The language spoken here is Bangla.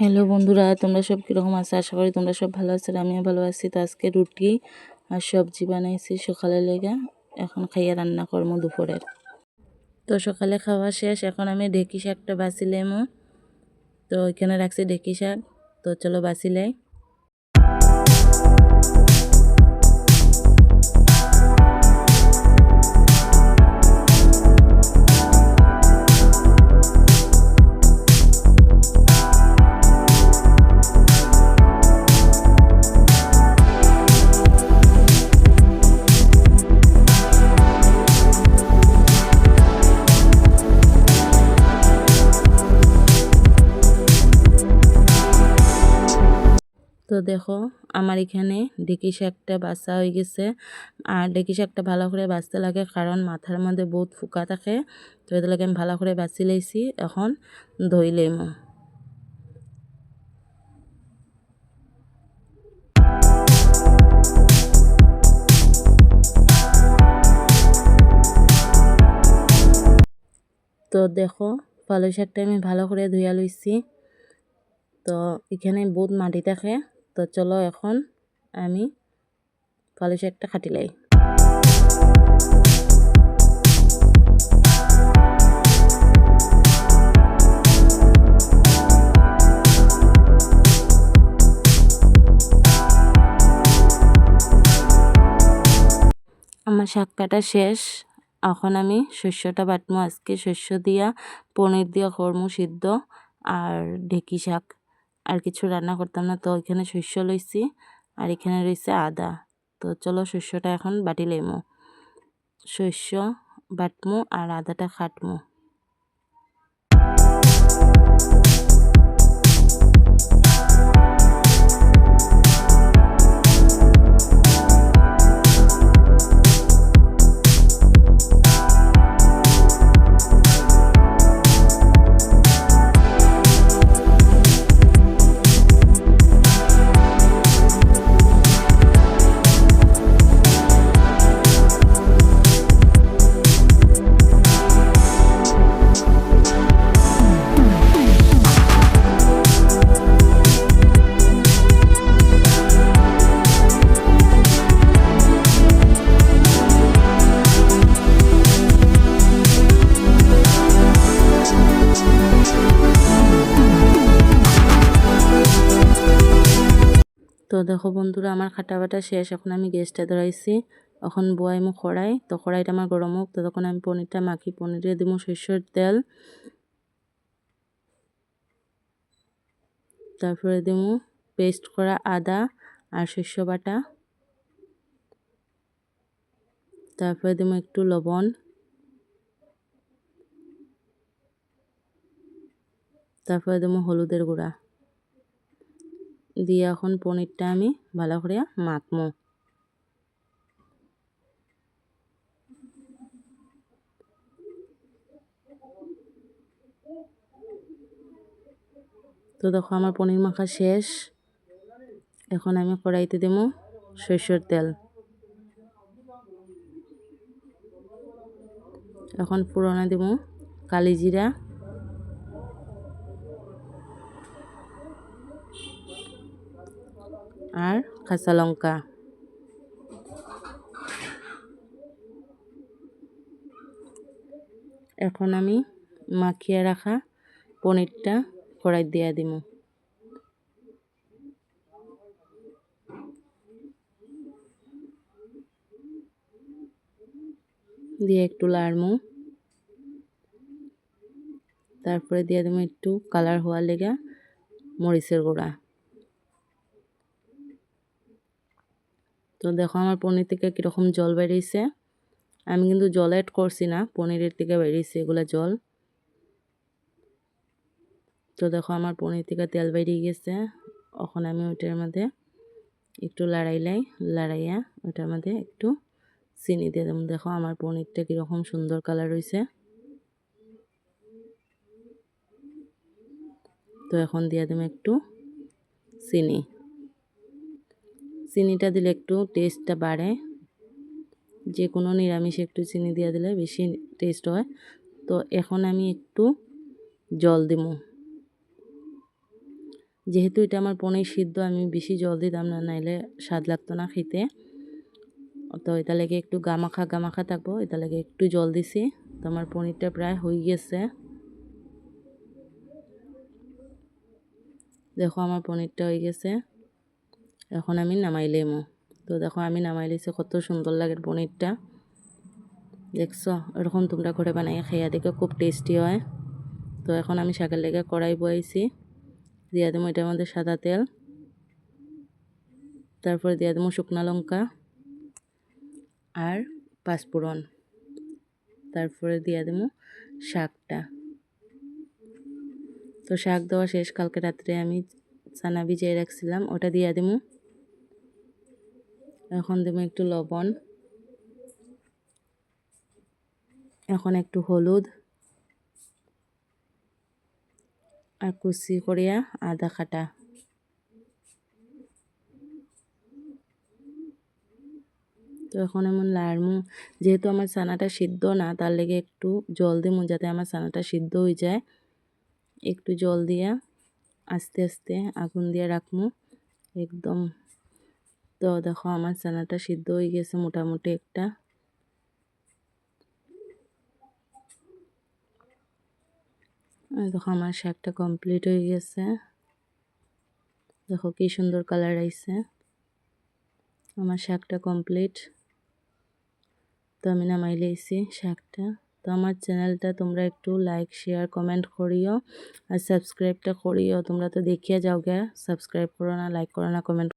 হ্যালো বন্ধুরা, তোমরা সব কীরকম আছো? আশা করি তোমরা সব ভালো আছো আমিও ভালো আছি। তো আজকে রুটি আর সবজি বানাইছি সকালে লেগে। এখন খাইয়া রান্না করব দুপুরের। তো সকালে খাওয়া শেষ, এখন আমি ঢেঁকি শাকটা বাছিলামও তো ওইখানে রাখছি ঢেঁকি শাক। তো চলো বাছিলাই দেখো, আমার এখানে ডেকি শাকটা বাছা হয়ে গেছে। আর ডেকি শাকটা ভালো করে বাছতে লাগে, কারণ মাথার মধ্যে বহুত ফুকা থাকে, তো এদের লাগে আমি ভালো করে বাছি লাইছি। এখন ধুই লইমো। তো দেখো, পালং শাকটা আমি ভালো করে ধুইয়া লইছি। তো এখানে বহুত মাটি থাকে তো চলো এখন আমি পালং শাকটা খাটিলাই আমার শাক কাটা শেষ। এখন আমি শস্যটা বাটমো। আজকে শস্য দিয়া, পনির দিয়া করমু সিদ্ধ আর ঢেকি শাক। আর কিছু রান্না করতাম না, তো ওইখানে শস্য লইছি আর এখানে রয়েছে আদা। তো চলো শস্যটা এখন বাটি লইমু। শস্য বাটমু আর আদাটা খাটমু। তো দেখো বন্ধুরা, আমার খাটা বাটা শেষ। এখন আমি গ্যাসটা ধরাইছি। এখন বয়াইমু খড়াই তো খড়াইটা আমার গরম হোক। তো তখন আমি পনিরটা মাখি। পনিরে দিব সরষের তেল। তারপরে দিব পেস্ট করা আদা আর শস্য বাটা। তারপরে দিব একটু লবণ। তারপরে দেবো হলুদের গুঁড়া। দিয়ে এখন পনিরটা আমি ভালো করে মাখমো তো দেখো আমার পনির মাখা শেষ। এখন আমি কড়াইতে দেবো সরষের তেল। এখন পুরোনা দেবো কালি জিরা আর কাঁচা লঙ্কা। এখন আমি মাখিয়ে রাখা পনিরটা কড়াই দিয়ে দিব। দিয়ে একটু লাড়মু তারপরে দিয়ে দেবো একটু কালার হওয়ার লেগা মরিচের গুঁড়া। তো দেখো আমার পনির থেকে কীরকম জল বেরিয়েছে। আমি কিন্তু জল অ্যাড করছি না, পনিরের থেকে বেরিয়েছে এগুলো জল। তো দেখো আমার পনির থেকে তেল বেরিয়ে গেছে, এখন আমি ওইটার মধ্যে একটু লড়াইলাই লড়াইয়া ওইটার মধ্যে একটু চিনি দিয়ে দেবো। দেখো আমার পনিরটা কীরকম সুন্দর কালার হয়েছে তো এখন দিয়ে দেবো একটু চিনি। চিনিটা দিলে একটু টেস্টটা বাড়ে। যে কোনো নিরামিষে একটু চিনি দিয়ে দিলে বেশি টেস্ট হয়। তো এখন আমি একটু জল দিব। যেহেতু এটা আমার পনির সিদ্ধ, আমি বেশি জল দিতাম না, নাইলে স্বাদ লাগতো না খেতে। তো এটা লেগে একটু গামাখা গামাখা থাকব, এটা লেগে একটু জল দিছি। তো আমার পনিরটা প্রায় হয়ে গেছে। দেখো আমার পনিরটা হয়ে গেছে। এখন আমি নামাই লেমো তো দেখো, আমি নামাই লিছি কত সুন্দর লাগে পনিরটা। দেখছ, এরকম তোমরা ঘরে বানাই খেয়া দেখে, খুব টেস্টি হয়। তো এখন আমি শাকের লেগে কড়াই বয়াইছি দিয়ে দেবো এটার মধ্যে সাদা তেল। তারপরে দিয়ে দেবো শুকনো লঙ্কা আর পাঁচফোড়ন। তারপরে দিয়ে দেবো শাকটা। তো শাক দেওয়া শেষ, কালকে রাত্রে আমি চানা ভিজিয়ে রাখছিলাম, ওটা দিয়ে দেবো এখন দেবো একটু লবণ, এখন একটু হলুদ আর কুচি করিয়া আদা কাটা। তো এখন এমন লাড়মু যেহেতু আমার ছানাটা সিদ্ধ না, তার লেগে একটু জল দিমু যাতে আমার ছানাটা সিদ্ধ হয়ে যায়। একটু জল দিয়া আস্তে আস্তে আগুন দিয়ে রাখমু, একদম তো দেখো আমার ছানাটা সিদ্ধ হয়ে গেছে মোটামুটি একটা। দেখো আমার শাকটা কমপ্লিট হয়ে গেছে। দেখো কি সুন্দর কালার আইছে। আমার শাকটা কমপ্লিট তো আমি নামাই লইছি শাকটা। তো আমার চ্যানেলটা তোমরা একটু লাইক শেয়ার কমেন্ট করিও। আর সাবস্ক্রাইবটা করিও। তোমরা তো দেখিয়া যাও গে সাবস্ক্রাইব করো না লাইক করো না কমেন্ট